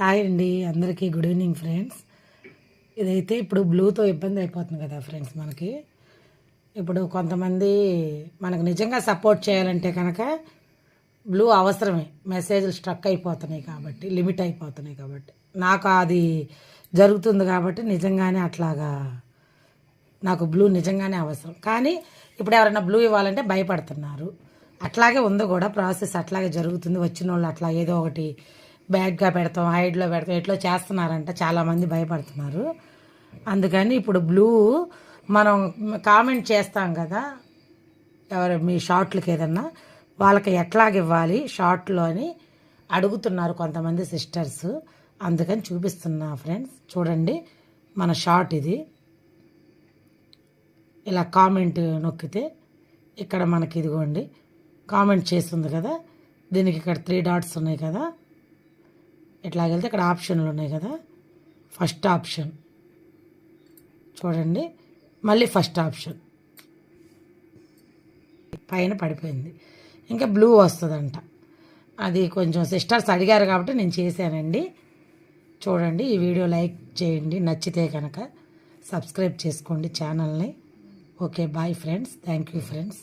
Hi అండి అందరికీ good evening friends. ఇదైతే ఇప్పుడు బ్లూతో ఇబ్బంది అయిపోతుంది కదా ఫ్రెండ్స్ మనకి. ఇప్పుడు కొంతమంది మనకు నిజంగా సపోర్ట్ చేయాలంటే కనుక బ్లూ అవసరమే. మెసేజ్లు స్ట్రక్ అయిపోతున్నాయి కాబట్టి లిమిట్ అయిపోతున్నాయి కాబట్టి. నాకు అది జరుగుతుంది కాబట్టి నిజంగానే అట్లాగా నాకు బ్లూ నిజంగానే అవసరం. కానీ ఇప్పుడు ఎవరైనా బ్లూ ఇవ్వాలంటే భయపడుతున్నారు. అట్లాగే ఉంది కూడా ప్రాసెస్ అట్లాగే జరుగుతుంది. వచ్చిన వాళ్ళు అట్లా ఏదో ఒకటి బ్యాగ్గా పెడతాం హైడ్లో పెడతాం ఎట్లా చేస్తున్నారంట చాలామంది భయపడుతున్నారు. అందుకని ఇప్పుడు బ్లూ మనం కామెంట్ చేస్తాం కదా ఎవరు మీ షార్ట్లకి ఏదన్నా వాళ్ళకి ఎట్లాగివ్వాలి షార్ట్లో అని అడుగుతున్నారు కొంతమంది సిస్టర్స్. అందుకని చూపిస్తున్నా ఫ్రెండ్స్ చూడండి మన షార్ట్ ఇది. ఇలా కామెంట్ నొక్కితే ఇక్కడ మనకి ఇదిగోండి కామెంట్ చేస్తుంది కదా దీనికి ఇక్కడ త్రీ డాట్స్ ఉన్నాయి కదా ఇట్లా వెళ్తే ఇక్కడ ఆప్షన్లు ఉన్నాయి కదా ఫస్ట్ ఆప్షన్. చూడండి మళ్ళీ ఫస్ట్ ఆప్షన్. పైన పడిపోయింది. ఇంకా బ్లూ వస్తుందంట. అది కొంచెం సిస్టర్స్ అడిగారు కాబట్టి నేను చేశానండి. చూడండి ఈ వీడియో లైక్ చేయండి. నచ్చితే కనుక సబ్స్క్రైబ్ చేసుకోండి ఛానల్ని. Okay bye friends. Thank you friends.